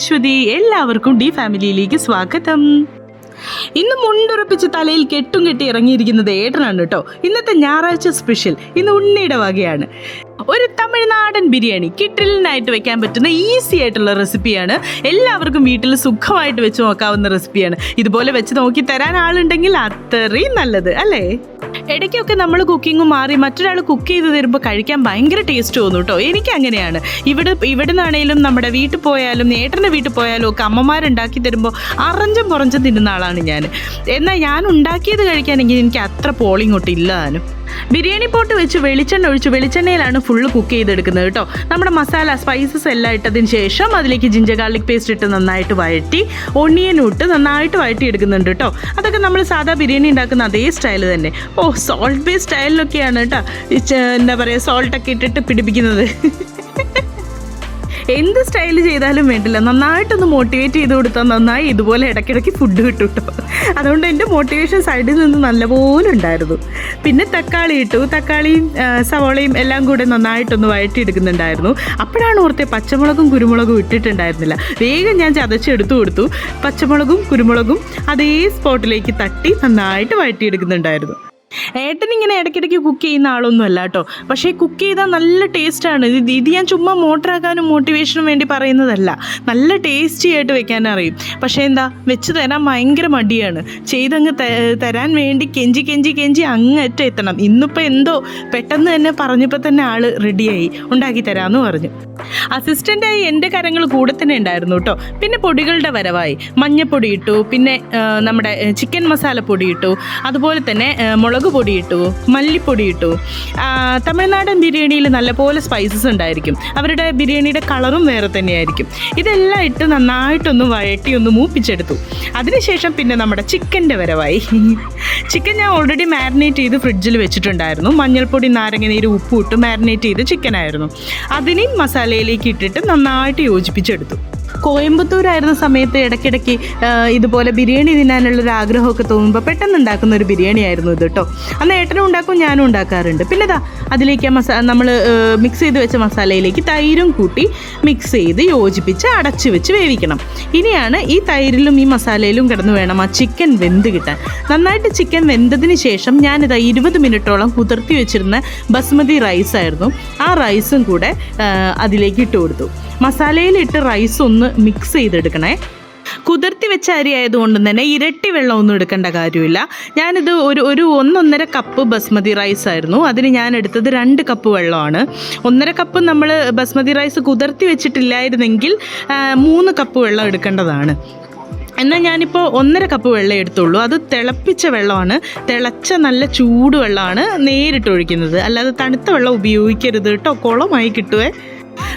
അശ്വതി എല്ലാവർക്കും ഡി ഫാമിലിയിലേക്ക് സ്വാഗതം. ഇന്ന് മുണ്ടുറപ്പിച്ച് തലയിൽ കെട്ടും കെട്ടി ഇറങ്ങിയിരിക്കുന്നത് ഏട്ടനാണ് കേട്ടോ. ഇന്നത്തെ ഞായറാഴ്ച സ്പെഷ്യൽ. ഇന്ന് ഉണ്ണിയുടെ വകയാണ്. ഒരു തമിഴ്നാടൻ ബിരിയാണി കിട്ടിലിനായിട്ട് വെക്കാൻ പറ്റുന്ന ഈസി ആയിട്ടുള്ള റെസിപ്പിയാണ്. എല്ലാവർക്കും വീട്ടിൽ സുഖമായിട്ട് വെച്ച് നോക്കാവുന്ന റെസിപ്പിയാണ്. ഇതുപോലെ വെച്ച് നോക്കി തരാൻ ആളുണ്ടെങ്കിൽ അത്രയും നല്ലത് അല്ലേ? ഇടയ്ക്കൊക്കെ നമ്മൾ കുക്കിംഗ് മാറി മറ്റൊരാൾ കുക്ക് ചെയ്ത് തരുമ്പോൾ കഴിക്കാൻ ഭയങ്കര ടേസ്റ്റ് തോന്നും കേട്ടോ. എനിക്ക് അങ്ങനെയാണ്. ഇവിടെ ഇവിടെ നിന്നാണേലും നമ്മുടെ വീട്ടിൽ പോയാലും ഏട്ടന്റെ വീട്ടിൽ പോയാലും ഒക്കെ അമ്മമാരുണ്ടാക്കി തരുമ്പോൾ അറഞ്ചും പുറഞ്ചും തിന്നുന്ന ആളാണ് ഞാൻ. എന്നാൽ ഞാൻ ഉണ്ടാക്കിയത് കഴിക്കാനെങ്കിൽ എനിക്ക് അത്ര പോളിങ്ങോട്ടില്ലാനും ബിരിയാണി പോട്ട് വെച്ച് വെളിച്ചെണ്ണ ഒഴിച്ച് വെളിച്ചെണ്ണയിലാണ് ഫുള്ള് കുക്ക് ചെയ്തെടുക്കുന്നത് കേട്ടോ നമ്മുടെ മസാല സ്പൈസസ് എല്ലാം ഇട്ടതിന് ശേഷം അതിലേക്ക് ജിഞ്ചർ ഗാർലിക് പേസ്റ്റ് ഇട്ട് നന്നായിട്ട് വഴറ്റി ഒണിയനും ഇട്ട് നന്നായിട്ട് വഴറ്റി എടുക്കുന്നുണ്ട് കേട്ടോ അതൊക്കെ നമ്മൾ സാധാ ബിരിയാണി ഉണ്ടാക്കുന്ന അതേ സ്റ്റൈൽ തന്നെ. ഓ സോൾട്ട് ബേസ് സ്റ്റൈലിലൊക്കെയാണ് കേട്ടോ എന്താ പറയുക സോൾട്ടൊക്കെ ഇട്ടിട്ട് പിടിപ്പിക്കുന്നത്. എന്ത് സ്റ്റൈൽ ചെയ്താലും വേണ്ടില്ല. നന്നായിട്ടൊന്ന് മോട്ടിവേറ്റ് ചെയ്ത് കൊടുത്താൽ നന്നായി ഇതുപോലെ ഇടയ്ക്കിടയ്ക്ക് ഫുഡ് കിട്ടും കേട്ടോ അതുകൊണ്ട് എന്റെ മോട്ടിവേഷൻ സൈഡിൽ നിന്ന് നല്ലപോലെ ഉണ്ടായിരുന്നു. പിന്നെ തക്കാളി ഇട്ടു. തക്കാളിയും സവോളയും എല്ലാം കൂടെ നന്നായിട്ടൊന്ന് വഴറ്റിയെടുക്കുന്നുണ്ടായിരുന്നു. അപ്പോഴാണ് ഓർത്തെ പച്ചമുളകും കുരുമുളകും ഇട്ടിട്ടുണ്ടായിരുന്നില്ല. വേഗം ഞാൻ ചതച്ചെടുത്തു കൊടുത്തു. പച്ചമുളകും കുരുമുളകും അതേ സ്പോട്ടിലേക്ക് തട്ടി നന്നായിട്ട് വഴറ്റിയെടുക്കുന്നുണ്ടായിരുന്നു. ഏട്ടൻ ഇങ്ങനെ ഇടയ്ക്കിടയ്ക്ക് കുക്ക് ചെയ്യുന്ന ആളൊന്നും അല്ല കേട്ടോ. പക്ഷേ കുക്ക് ചെയ്താൽ നല്ല ടേസ്റ്റാണ് ഇത് ഇത് ഞാൻ ചുമ്മാ മോട്ടറാക്കാനും മോട്ടിവേഷനും വേണ്ടി പറയുന്നതല്ല. നല്ല ടേസ്റ്റി ആയിട്ട് വെക്കാൻ അറിയും. പക്ഷേ എന്താ വെച്ച് തരാൻ ഭയങ്കര മടിയാണ്. ചെയ്തങ്ങ് തരാൻ വേണ്ടി കെഞ്ചി കെഞ്ചി കെഞ്ചി അങ്ങറ്റം എത്തണം. ഇന്നിപ്പോൾ എന്തോ പെട്ടെന്ന് തന്നെ പറഞ്ഞപ്പോൾ തന്നെ ആൾ റെഡിയായി ഉണ്ടാക്കി തരാമെന്ന് പറഞ്ഞു. അസിസ്റ്റന്റായി എന്റെ കരങ്ങൾ കൂടെ തന്നെ ഉണ്ടായിരുന്നു കേട്ടോ. പിന്നെ പൊടികളുടെ വരവായി. മഞ്ഞപ്പൊടി ഇട്ടു. പിന്നെ നമ്മുടെ ചിക്കൻ മസാല പൊടി ഇട്ടു. അതുപോലെ തന്നെ ആ, മുളക് പൊടി ഇട്ടു മല്ലിപ്പൊടി ഇട്ടു തമിഴ്നാടൻ ബിരിയാണിയിൽ നല്ലപോലെ സ്പൈസസ് ഉണ്ടായിരിക്കും. അവരുടെ ബിരിയാണിയുടെ കളറും വേറെ തന്നെയായിരിക്കും. ഇതെല്ലാം ഇട്ട് നന്നായിട്ടൊന്ന് വഴട്ടി ഒന്ന് മൂപ്പിച്ചെടുത്തു. അതിനുശേഷം പിന്നെ നമ്മുടെ ചിക്കന്റെ വരവായി. ചിക്കൻ ഞാൻ ഓൾറെഡി മാരിനേറ്റ് ചെയ്ത് ഫ്രിഡ്ജിൽ വെച്ചിട്ടുണ്ടായിരുന്നു. മഞ്ഞൾപ്പൊടി നാരങ്ങ നീര് ഉപ്പും ഇട്ട് മാരിനേറ്റ് ചെയ്ത് ചിക്കനായിരുന്നു. അതിനെയും മസാലയിലേക്ക് ഇട്ടിട്ട് നന്നായിട്ട് യോജിപ്പിച്ചെടുത്തു. കോയമ്പത്തൂരായിരുന്ന സമയത്ത് ഇടയ്ക്കിടയ്ക്ക് ഇതുപോലെ ബിരിയാണി തിന്നാനുള്ളൊരു ആഗ്രഹമൊക്കെ തോന്നുമ്പോൾ പെട്ടെന്ന് ഉണ്ടാക്കുന്ന ഒരു ബിരിയാണി ആയിരുന്നു ഇത് കേട്ടോ അന്ന് ഏട്ടനും ഉണ്ടാക്കും ഞാനും ഉണ്ടാക്കാറുണ്ട്. പിന്നെ ഇതാ അതിലേക്ക് ആ മസാല നമ്മൾ മിക്സ് ചെയ്ത് വെച്ച മസാലയിലേക്ക് തൈരും കൂട്ടി മിക്സ് ചെയ്ത് യോജിപ്പിച്ച് അടച്ചു വെച്ച് വേവിക്കണം. ഇനിയാണ് ഈ തൈരിലും ഈ മസാലയിലും കിടന്ന് വേണം ആ ചിക്കൻ വെന്ത് കിട്ടാൻ. നന്നായിട്ട് ചിക്കൻ വെന്തതിന് ശേഷം ഞാനിതാ ഇരുപത് മിനിറ്റോളം കുതിർത്തി വെച്ചിരുന്ന ബസ്മതി റൈസ് ആയിരുന്നു. ആ റൈസും കൂടെ അതിലേക്ക് ഇട്ട് കൊടുത്തു. മസാലയിലിട്ട് റൈസ് ഒന്ന് മിക്സ് ചെയ്തെടുക്കണേ. കുതിർത്തി വെച്ച അരി ആയതുകൊണ്ട് തന്നെ ഇരട്ടി വെള്ളമൊന്നും എടുക്കേണ്ട കാര്യമില്ല. ഞാനിത് ഒരു ഒരു ഒന്നൊന്നര കപ്പ് ബസ്മതി റൈസ് ആയിരുന്നു. അതിന് ഞാൻ എടുത്തത് രണ്ട് കപ്പ് വെള്ളമാണ്. ഒന്നര കപ്പ് നമ്മൾ ബസ്മതി റൈസ് കുതിർത്തി വെച്ചിട്ടില്ലായിരുന്നെങ്കിൽ മൂന്ന് കപ്പ് വെള്ളം എടുക്കേണ്ടതാണ്. എന്നാൽ ഞാനിപ്പോൾ ഒന്നര കപ്പ് വെള്ളം എടുത്തുള്ളൂ. അത് തിളപ്പിച്ച വെള്ളമാണ്. തിളച്ച നല്ല ചൂട് വെള്ളമാണ് നേരിട്ട് ഒഴിക്കുന്നത്. അല്ലാതെ തണുത്ത വെള്ളം ഉപയോഗിക്കരുത് കേട്ടോ. കുളമായി കിട്ടുവേ.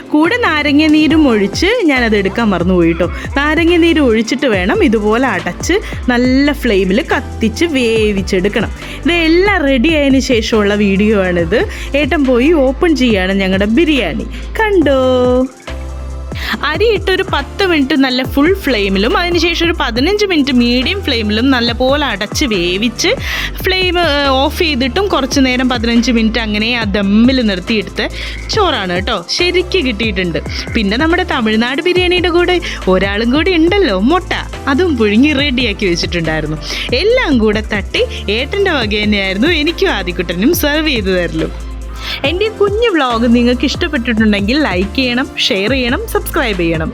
കൂടെ നാരങ്ങ നീരും ഒഴിച്ച് ഞാനത് എടുക്കാൻ മറന്നുപോയി കേട്ടോ നാരങ്ങ നീര് ഒഴിച്ചിട്ട് വേണം ഇതുപോലെ അടച്ച് നല്ല ഫ്ലെയിമിൽ കത്തിച്ച് വേവിച്ചെടുക്കണം. ഇതെല്ലാം റെഡി ആയതിനു ശേഷമുള്ള വീഡിയോ ആണിത്. ഏട്ടൻ പോയി ഓപ്പൺ ചെയ്യാണ് ഞങ്ങളുടെ ബിരിയാണി. കണ്ടോ? അരി ഇട്ടൊരു പത്ത് മിനിറ്റ് നല്ല ഫുൾ ഫ്ലെയിമിലും അതിനുശേഷം ഒരു പതിനഞ്ച് മിനിറ്റ് മീഡിയം ഫ്ലെയിമിലും നല്ലപോലെ അടച്ച് വേവിച്ച് ഫ്ലെയിം ഓഫ് ചെയ്തിട്ടും കുറച്ച് നേരം പതിനഞ്ച് മിനിറ്റ് അങ്ങനെ ആ ദമ്മിൽ നിർത്തിയെടുത്ത് ചോറാണ് കേട്ടോ. ശരിക്ക് കിട്ടിയിട്ടുണ്ട്. പിന്നെ നമ്മുടെ തമിഴ്നാട് ബിരിയാണിയുടെ കൂടെ ഒരാളും കൂടി ഉണ്ടല്ലോ മുട്ട. അതും പുഴുങ്ങി റെഡിയാക്കി വെച്ചിട്ടുണ്ടായിരുന്നു. എല്ലാം കൂടെ തട്ടി ഏട്ടന്റെ വക തന്നെയായിരുന്നു എനിക്കും ആദ്യക്കുട്ടനും സെർവ് ചെയ്തു തരലും എന്റെ കുഞ്ഞു വ്ളോഗ് നിങ്ങൾക്ക് ഇഷ്ടപ്പെട്ടിട്ടുണ്ടെങ്കിൽ ലൈക്ക് ചെയ്യണം ഷെയർ ചെയ്യണം സബ്സ്ക്രൈബ് ചെയ്യണം.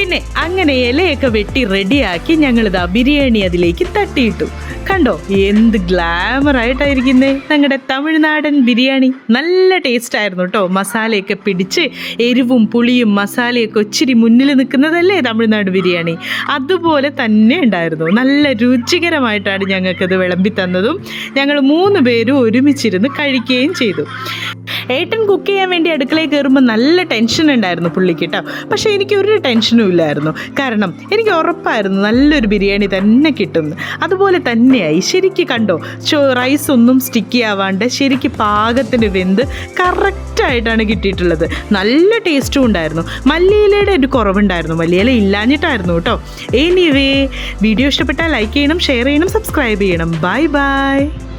പിന്നെ അങ്ങനെ ഇലയൊക്കെ വെട്ടി റെഡിയാക്കി ഞങ്ങളിതാ ബിരിയാണി അതിലേക്ക് തട്ടിയിട്ടു. കണ്ടോ എന്ത് ഗ്ലാമർ ആയിട്ടായിരിക്കുന്നേ. ഞങ്ങളുടെ തമിഴ്നാടൻ ബിരിയാണി നല്ല ടേസ്റ്റ് ആയിരുന്നു കേട്ടോ മസാലയൊക്കെ പിടിച്ച് എരിവും പുളിയും മസാലയൊക്കെ ഒച്ചിരി മുന്നിൽ നിൽക്കുന്നതല്ലേ തമിഴ്നാട് ബിരിയാണി. അതുപോലെ തന്നെ ഉണ്ടായിരുന്നു. നല്ല രുചികരമായിട്ടാണ് ഞങ്ങൾക്കത് വിളമ്പി തന്നതും ഞങ്ങൾ മൂന്ന് പേരും ഒരുമിച്ചിരുന്ന് കഴിക്കുകയും ചെയ്തു. ഏട്ടൻ കുക്ക് ചെയ്യാൻ വേണ്ടി അടുക്കളയിൽ കയറുമ്പോൾ നല്ല ടെൻഷൻ ഉണ്ടായിരുന്നു പുള്ളിക്ക് കേട്ടോ പക്ഷേ എനിക്ക് ഒരു ടെൻഷനും ഇല്ലായിരുന്നു. കാരണം എനിക്ക് ഉറപ്പായിരുന്നു നല്ലൊരു ബിരിയാണി തന്നെ കിട്ടും. അതുപോലെ തന്നെയായി. ശരിക്ക് കണ്ടോ ചോ റൈസ് ഒന്നും സ്റ്റിക്കി ആവാണ്ട് ശരിക്ക് പാകത്തിന് വെന്ത് കറക്റ്റായിട്ടാണ് കിട്ടിയിട്ടുള്ളത്. നല്ല ടേസ്റ്റും ഉണ്ടായിരുന്നു. മല്ലിയിലയുടെ ഒരു കുറവുണ്ടായിരുന്നു. മല്ലിയില ഇല്ലാഞ്ഞിട്ടായിരുന്നു കേട്ടോ എനിവേ വീഡിയോ ഇഷ്ടപ്പെട്ടാൽ ലൈക്ക് ചെയ്യണം ഷെയർ ചെയ്യണം സബ്സ്ക്രൈബ് ചെയ്യണം. Bye bye